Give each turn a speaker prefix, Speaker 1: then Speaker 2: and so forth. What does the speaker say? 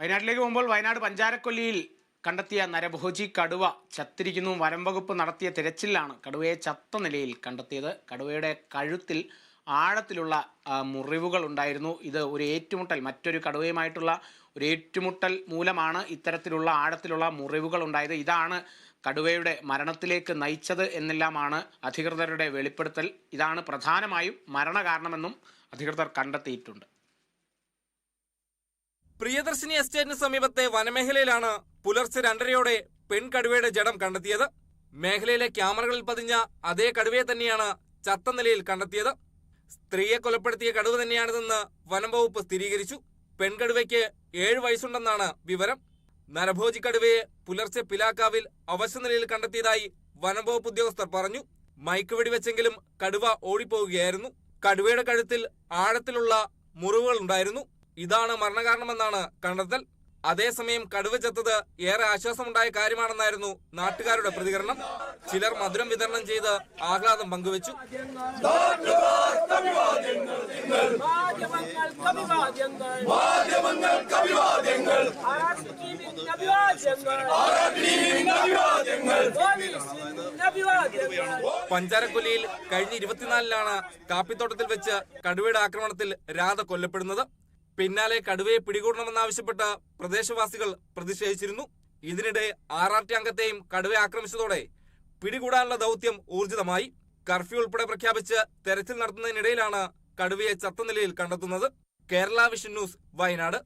Speaker 1: വയനാട്ടിലേക്ക് പോകുമ്പോൾ വയനാട് പഞ്ചാരക്കൊല്ലിയിൽ കണ്ടെത്തിയ നരഭോജി കടുവ ചത്തിരിക്കുന്നു. വനം വകുപ്പ് നടത്തിയ തിരച്ചിലാണ് കടുവയെ ചത്ത നിലയിൽ കണ്ടെത്തിയത്. കടുവയുടെ കഴുത്തിൽ ആഴത്തിലുള്ള മുറിവുകൾ ഉണ്ടായിരുന്നു. ഇത് ഒരു ഏറ്റുമുട്ടൽ മറ്റൊരു കടുവയുമായിട്ടുള്ള ഒരു ഏറ്റുമുട്ടൽ മൂലമാണ് ഇത്തരത്തിലുള്ള ആഴത്തിലുള്ള മുറിവുകൾ ഉണ്ടായത്. ഇതാണ് കടുവയുടെ മരണത്തിലേക്ക് നയിച്ചത് എന്നെല്ലാമാണ് അധികൃതരുടെ വെളിപ്പെടുത്തൽ. ഇതാണ് പ്രധാനമായും മരണകാരണമെന്നും അധികൃതർ കണ്ടെത്തിയിട്ടുണ്ട്.
Speaker 2: പ്രിയദർശിനി എസ്റ്റേറ്റിന് സമീപത്തെ വനമേഖലയിലാണ് പുലർച്ചെ രണ്ടരയോടെ പെൺകടുവയുടെ ജഡം കണ്ടെത്തിയത്. മേഖലയിലെ ക്യാമറകളിൽ പതിഞ്ഞ അതേ കടുവയെ തന്നെയാണ് ചത്ത നിലയിൽ കണ്ടെത്തിയത്. സ്ത്രീയെ കൊലപ്പെടുത്തിയ കടുവ തന്നെയാണിതെന്ന് വനം വകുപ്പ് സ്ഥിരീകരിച്ചു. പെൺകടുവയ്ക്ക് ഏഴ് വയസ്സുണ്ടെന്നാണ് വിവരം. നരഭോജി കടുവയെ പുലർച്ചെ പിലാക്കാവിൽ അവശനിലയിൽ കണ്ടെത്തിയതായി വനം വകുപ്പ് ഉദ്യോഗസ്ഥർ പറഞ്ഞു. മയക്ക് വെടിവെച്ചെങ്കിലും കടുവ ഓടിപ്പോവുകയായിരുന്നു. കടുവയുടെ കഴുത്തിൽ ആഴത്തിലുള്ള മുറിവുകൾ ഉണ്ടായിരുന്നു ഇതാണ് മരണകാരണമെന്നാണ് കണ്ടെത്തൽ. അതേസമയം കടുവ ചത്തത് ഏറെ ആശ്വാസമുണ്ടായ കാര്യമാണെന്നായിരുന്നു നാട്ടുകാരുടെ പ്രതികരണം. ചിലർ മധുരം വിതരണം ചെയ്ത് ആഹ്ലാദം പങ്കുവച്ചു. പഞ്ചാരക്കൊല്ലിയിൽ കഴിഞ്ഞ ഇരുപത്തിനാലിലാണ് കാപ്പിത്തോട്ടത്തിൽ വെച്ച് കടുവയുടെ ആക്രമണത്തിൽ രാധ കൊല്ലപ്പെടുന്നത്. പിന്നാലെ കടുവയെ പിടികൂടണമെന്നാവശ്യപ്പെട്ട് പ്രദേശവാസികൾ പ്രതിഷേധിച്ചിരുന്നു. ഇതിനിടെ ആർ ആർ ടി അംഗത്തെയും കടുവയെ ആക്രമിച്ചതോടെ പിടികൂടാനുള്ള ദൗത്യം ഊർജിതമായി. കർഫ്യൂ ഉൾപ്പെടെ പ്രഖ്യാപിച്ച് തെരച്ചിൽ നടത്തുന്നതിനിടയിലാണ് കടുവയെ ചത്ത നിലയിൽ കണ്ടെത്തുന്നത്. Kerala vision news Wayanad.